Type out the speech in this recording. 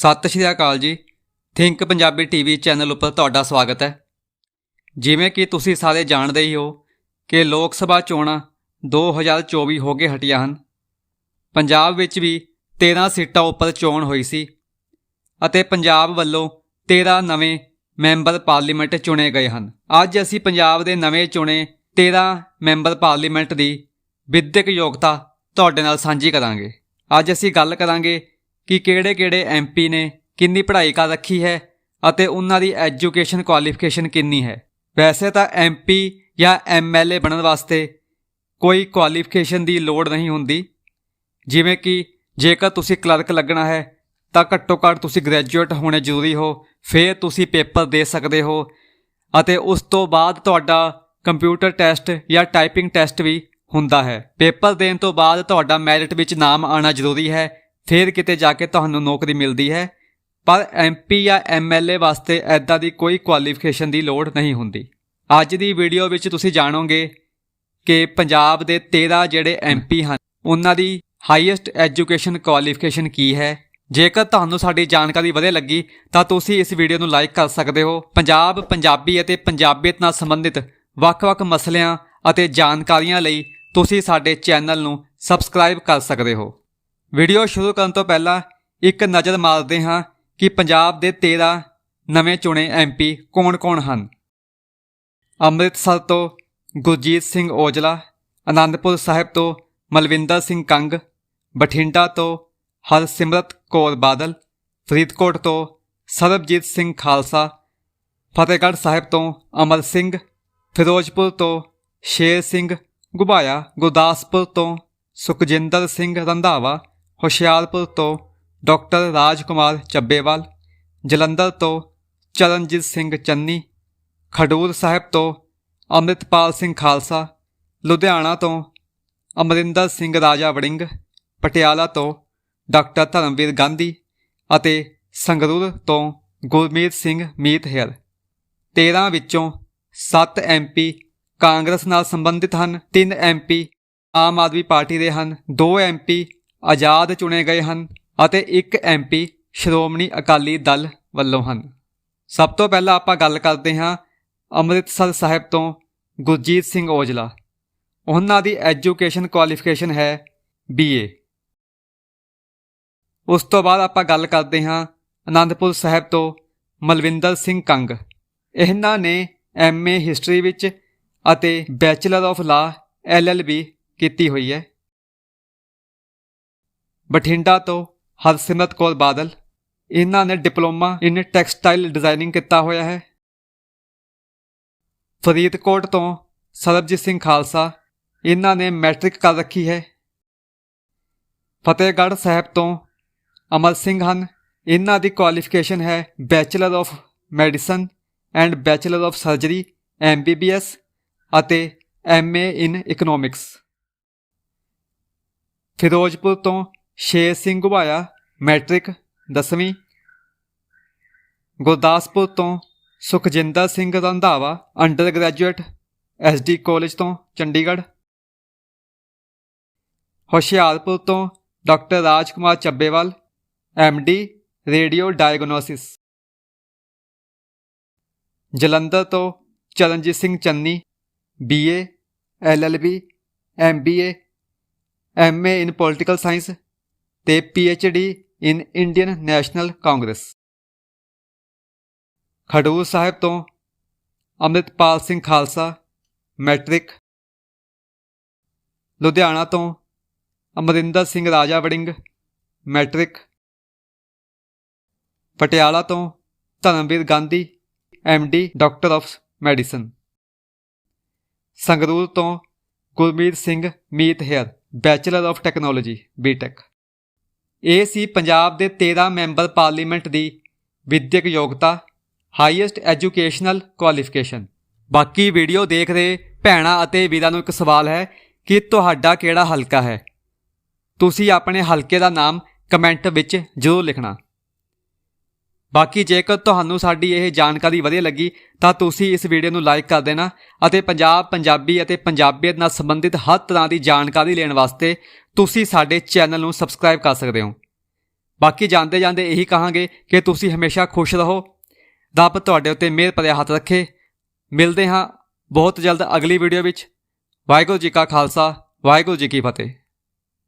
ਸਤਿ ਸ਼੍ਰੀ ਅਕਾਲ ਜੀ। Think Punjabi TV channel ਉੱਪਰ ਤੁਹਾਡਾ ਸਵਾਗਤ ਹੈ। ਜਿਵੇਂ ਕਿ ਤੁਸੀਂ ਸਾਰੇ ਜਾਣਦੇ ਹੀ ਹੋ ਕਿ ਲੋਕ ਸਭਾ ਚੋਣਾਂ 2024 ਹੋ ਕੇ ਹਟੀਆਂ ਹਨ। ਪੰਜਾਬ ਵਿੱਚ ਵੀ 13 ਸੀਟਾਂ ਉੱਪਰ ਚੋਣ ਹੋਈ ਸੀ ਅਤੇ ਪੰਜਾਬ ਵੱਲੋਂ 13 ਨਵੇਂ ਮੈਂਬਰ ਪਾਰਲੀਮੈਂਟ ਚੁਣੇ ਗਏ ਹਨ। ਅੱਜ ਅਸੀਂ ਪੰਜਾਬ ਦੇ ਨਵੇਂ ਚੁਣੇ 13 ਮੈਂਬਰ ਪਾਰਲੀਮੈਂਟ ਦੀ ਵਿਦਿਅਕ ਯੋਗਤਾ ਤੁਹਾਡੇ ਨਾਲ ਸਾਂਝੀ ਕਰਾਂਗੇ। ਅੱਜ ਅਸੀਂ ਗੱਲ ਕਰਾਂਗੇ ਕਿ ਕਿਹੜੇ-ਕਿਹੜੇ ਐਮਪੀ ਨੇ ਕਿੰਨੀ ਪੜ੍ਹਾਈ ਕਰ ਰੱਖੀ ਹੈ ਅਤੇ ਉਹਨਾਂ ਦੀ ਐਜੂਕੇਸ਼ਨ ਕੁਆਲੀਫਿਕੇਸ਼ਨ ਕਿੰਨੀ ਹੈ। ਵੈਸੇ ਤਾਂ ਐਮਪੀ ਜਾਂ ਐਮਐਲਏ ਬਣਨ ਵਾਸਤੇ ਕੋਈ ਕੁਆਲੀਫਿਕੇਸ਼ਨ ਦੀ ਲੋੜ ਨਹੀਂ ਹੁੰਦੀ। ਜਿਵੇਂ ਕਿ ਜੇਕਰ ਤੁਸੀਂ ਕਲਰਕ ਲੱਗਣਾ ਹੈ ਤਾਂ ਘੱਟੋ ਘੱਟ ਤੁਸੀਂ ਗ੍ਰੈਜੂਏਟ ਹੋਣੇ ਜ਼ਰੂਰੀ ਹੋ, ਫਿਰ ਤੁਸੀਂ ਪੇਪਰ ਦੇ ਸਕਦੇ ਹੋ ਅਤੇ ਉਸ ਤੋਂ ਬਾਅਦ ਤੁਹਾਡਾ ਕੰਪਿਊਟਰ ਟੈਸਟ ਜਾਂ ਟਾਈਪਿੰਗ ਟੈਸਟ ਵੀ ਹੁੰਦਾ ਹੈ। ਪੇਪਰ ਦੇਣ ਤੋਂ ਬਾਅਦ ਤੁਹਾਡਾ ਮੈਰਿਟ ਵਿੱਚ ਨਾਮ ਆਣਾ ਜ਼ਰੂਰੀ ਹੈ ਫਿਰ ਕਿਤੇ ਜਾ ਕੇ ਤੁਹਾਨੂੰ ਨੌਕਰੀ ਮਿਲਦੀ ਹੈ, ਪਰ ਐਮਪੀ ਜਾਂ ਐਮਐਲਏ ਵਾਸਤੇ ਐਦਾਂ ਦੀ ਕੋਈ ਕੁਆਲੀਫਿਕੇਸ਼ਨ ਦੀ ਲੋੜ ਨਹੀਂ ਹੁੰਦੀ। ਅੱਜ ਦੀ ਵੀਡੀਓ ਵਿੱਚ ਤੁਸੀਂ ਜਾਣੋਗੇ ਕਿ ਪੰਜਾਬ ਦੇ 13 ਜਿਹੜੇ ਐਮਪੀ ਹਨ, ਉਹਨਾਂ ਦੀ ਹਾਈਐਸਟ ਐਜੂਕੇਸ਼ਨ ਕੁਆਲੀਫਿਕੇਸ਼ਨ ਕੀ ਹੈ। ਜੇਕਰ ਤੁਹਾਨੂੰ ਸਾਡੀ ਜਾਣਕਾਰੀ ਵਧੀਆ ਲੱਗੀ, ਤਾਂ ਤੁਸੀਂ ਇਸ ਵੀਡੀਓ ਨੂੰ ਲਾਈਕ ਕਰ ਸਕਦੇ ਹੋ। ਪੰਜਾਬ ਪੰਜਾਬੀ ਅਤੇ ਪੰਜਾਬੀਅਤ ਨਾਲ ਸੰਬੰਧਿਤ ਵੱਖ-ਵੱਖ ਮਸਲਿਆਂ ਅਤੇ ਜਾਣਕਾਰੀਆਂ ਲਈ ਤੁਸੀਂ ਸਾਡੇ ਚੈਨਲ ਨੂੰ ਸਬਸਕ੍ਰਾਈਬ ਕਰ ਸਕਦੇ ਹੋ। ਵੀਡੀਓ ਸ਼ੁਰੂ ਕਰਨ ਤੋਂ ਪਹਿਲਾਂ ਇੱਕ ਨਜ਼ਰ ਮਾਰਦੇ ਹਾਂ ਕਿ ਪੰਜਾਬ ਦੇ 13 ਨਵੇਂ ਚੁਣੇ ਐਮਪੀ ਕੌਣ-ਕੌਣ ਹਨ। ਅੰਮ੍ਰਿਤਸਰ ਤੋਂ ਗੁਰਜੀਤ ਸਿੰਘ ਔਜਲਾ ਆਨੰਦਪੁਰ ਸਾਹਿਬ ਤੋਂ ਮਲਵਿੰਦਰ ਸਿੰਘ ਕੰਗ, ਬਠਿੰਡਾ ਤੋਂ ਹਰਸਿਮਰਤ ਕੌਰ ਬਾਦਲ, ਫਰੀਦਕੋਟ ਤੋਂ ਸਰਬਜੀਤ ਸਿੰਘ ਖਾਲਸਾ, ਫਤਿਹਗੜ੍ਹ ਸਾਹਿਬ ਤੋਂ ਅਮਰ ਸਿੰਘ, ਫਿਰੋਜ਼ਪੁਰ ਤੋਂ ਸ਼ੇਰ ਸਿੰਘ, ਗੁਬਾਇਆ, ਗੁਰਦਾਸਪੁਰ ਤੋਂ ਸੁਖਜਿੰਦਰ ਸਿੰਘ ਰੰਧਾਵਾ ਹੁਸ਼ਿਆਰਪੁਰ ਤੋਂ ਡਾਕਟਰ ਰਾਜਕੁਮਾਰ ਚੱਬੇਵਾਲ, ਜਲੰਧਰ ਤੋਂ ਚਰਨਜੀਤ ਸਿੰਘ ਚੰਨੀ, ਖਡੂਰ ਸਾਹਿਬ ਤੋਂ ਅੰਮ੍ਰਿਤਪਾਲ ਸਿੰਘ ਖਾਲਸਾ, ਲੁਧਿਆਣਾ ਤੋਂ ਅਮਰਿੰਦਰ ਸਿੰਘ ਰਾਜਾ ਵੜਿੰਗ, ਪਟਿਆਲਾ ਤੋਂ ਡਾਕਟਰ ਧਰਮਵੀਰ ਗਾਂਧੀ ਅਤੇ ਸੰਗਰੂਰ ਤੋਂ ਗੁਰਮੀਤ ਸਿੰਘ ਮੀਤ ਹੇਰ 13 ਵਿੱਚੋਂ 7 ਐਮਪੀ ਕਾਂਗਰਸ ਨਾਲ ਸੰਬੰਧਿਤ ਹਨ 3 ਐਮਪੀ ਆਮ ਆਦਮੀ ਪਾਰਟੀ ਦੇ ਹਨ 2 ਐਮਪੀ ਆਜ਼ਾਦ ਚੁਣੇ ਗਏ ਹਨ ਅਤੇ 1 ਐਮਪੀ ਸ਼੍ਰੋਮਣੀ ਅਕਾਲੀ ਦਲ ਵੱਲੋਂ ਹਨ। ਸਭ ਤੋਂ ਪਹਿਲਾਂ ਆਪਾਂ ਗੱਲ ਕਰਦੇ ਹਾਂ ਅੰਮ੍ਰਿਤਸਰ ਸਾਹਿਬ ਤੋਂ ਗੁਰਜੀਤ ਸਿੰਘ ਔਜਲਾ। ਉਹਨਾਂ ਦੀ ਐਜੂਕੇਸ਼ਨ ਕੁਆਲੀਫਿਕੇਸ਼ਨ ਹੈ ਬੀਏ ਉਸ ਤੋਂ ਬਾਅਦ ਆਪਾਂ ਗੱਲ ਕਰਦੇ ਹਾਂ ਆਨੰਦਪੁਰ ਸਾਹਿਬ ਤੋਂ ਮਲਵਿੰਦਰ ਸਿੰਘ ਕੰਗ। ਇਹਨਾਂ ਨੇ ਐਮਏ ਹਿਸਟਰੀ ਵਿੱਚ ਅਤੇ ਬੈਚਲਰ ਆਫ ਲਾ ਐਲਐਲਬੀ ਕੀਤੀ ਹੋਈ ਹੈ। ਬਠਿੰਡਾ ਤੋਂ ਹਰਸਿਮਰਤ ਕੌਰ ਬਾਦਲ, ਇਹਨਾਂ ਨੇ ਡਿਪਲੋਮਾ ਇਨ ਟੈਕਸਟਾਈਲ ਡਿਜ਼ਾਈਨਿੰਗ ਕੀਤਾ ਹੋਇਆ ਹੈ। ਫਰੀਦਕੋਟ ਤੋਂ ਸਰਬਜੀਤ ਸਿੰਘ ਖਾਲਸਾ, ਇਹਨਾਂ ਨੇ ਮੈਟ੍ਰਿਕ ਕਰ ਰੱਖੀ ਹੈ। ਫਤਿਹਗੜ੍ਹ ਸਾਹਿਬ ਤੋਂ ਅਮਰ ਸਿੰਘ ਹਨ, ਇਹਨਾਂ ਦੀ ਕੁਆਲੀਫਿਕੇਸ਼ਨ ਹੈ bachelor of medicine and bachelor of surgery MBBS ਅਤੇ ਐਮਏ ਇਨ ਇਕਨੋਮਿਕਸ। ਫਿਰੋਜ਼ਪੁਰ ਤੋਂ ਸ਼ੇਰ ਸਿੰਘ ਘੁਬਾਇਆ ਮੈਟ੍ਰਿਕ 10ਵੀਂ ਗੁਰਦਾਸਪੁਰ ਤੋਂ Sukhjinder Singh Randhawa undergraduate SD college ਤੋਂ ਚੰਡੀਗੜ੍ਹ। ਹੁਸ਼ਿਆਰਪੁਰ ਤੋਂ doctor Rajkumar Chabbewal MD radio diagnosis. Jalandhar ਤੋਂ Charanjit Singh Channi BA LLB MBA MA in political science ਤੇ PhD in Indian National Congress Khadoor Sahib ਤੋਂ Amritpal Singh Khalsa, matric. Ludhiana ਤੋਂ Amarinder Singh Raja Warring, matric. Patiala ਤੋਂ Dharamvir Gandhi MD doctor of medicine Sangrur ਤੋਂ Gurmeet Singh Meet Hayer bachelor of technology BTech ਇਹ ਸੀ ਪੰਜਾਬ ਦੇ 13 member parliament ਦੀ ਵਿਦਿਅਕ ਯੋਗਤਾ ਹਾਈਐਸਟ ਐਜੂਕੇਸ਼ਨਲ ਕੁਆਲੀਫਿਕੇਸ਼ਨ ਬਾਕੀ ਵੀਡੀਓ ਦੇਖ ਰਹੇ ਭੈਣਾਂ ਅਤੇ ਵੀਰਾਂ ਨੂੰ ਇੱਕ ਸਵਾਲ ਹੈ ਕਿ ਤੁਹਾਡਾ ਕਿਹੜਾ ਹਲਕਾ ਹੈ? ਤੁਸੀਂ ਆਪਣੇ ਹਲਕੇ ਦਾ ਨਾਮ ਕਮੈਂਟ ਵਿੱਚ ਜ਼ਰੂਰ ਲਿਖਣਾ। ਬਾਕੀ ਜੇਕਰ ਤੁਹਾਨੂੰ ਸਾਡੀ ਇਹ ਜਾਣਕਾਰੀ ਵਧੀਆ ਲੱਗੀ, ਤਾਂ ਤੁਸੀਂ ਇਸ ਵੀਡੀਓ ਨੂੰ ਲਾਈਕ ਕਰ ਦੇਣਾ ਅਤੇ ਪੰਜਾਬ, ਪੰਜਾਬੀ ਅਤੇ ਪੰਜਾਬੀਅਤ ਨਾਲ ਸੰਬੰਧਿਤ ਹਰ ਤਰ੍ਹਾਂ ਦੀ ਜਾਣਕਾਰੀ ਲੈਣ ਵਾਸਤੇ ਤੁਸੀਂ ਸਾਡੇ ਚੈਨਲ ਨੂੰ ਸਬਸਕ੍ਰਾਈਬ ਕਰ ਸਕਦੇ ਹੋ। ਬਾਕੀ ਜਾਂਦੇ ਜਾਂਦੇ ਇਹੀ ਕਹਾਂਗੇ ਕਿ ਤੁਸੀਂ ਹਮੇਸ਼ਾ ਖੁਸ਼ ਰਹੋ। ਰੱਬ ਤੁਹਾਡੇ ਉੱਤੇ ਮਿਹਰ ਭਰਿਆ ਹੱਥ ਰੱਖੇ। ਮਿਲਦੇ ਹਾਂ ਬਹੁਤ ਜਲਦ ਅਗਲੀ ਵੀਡੀਓ ਵਿੱਚ। ਵਾਹਿਗੁਰੂ ਜੀ ਕਾ ਖਾਲਸਾ, ਵਾਹਿਗੁਰੂ ਜੀ ਕੀ ਫਤਿਹ।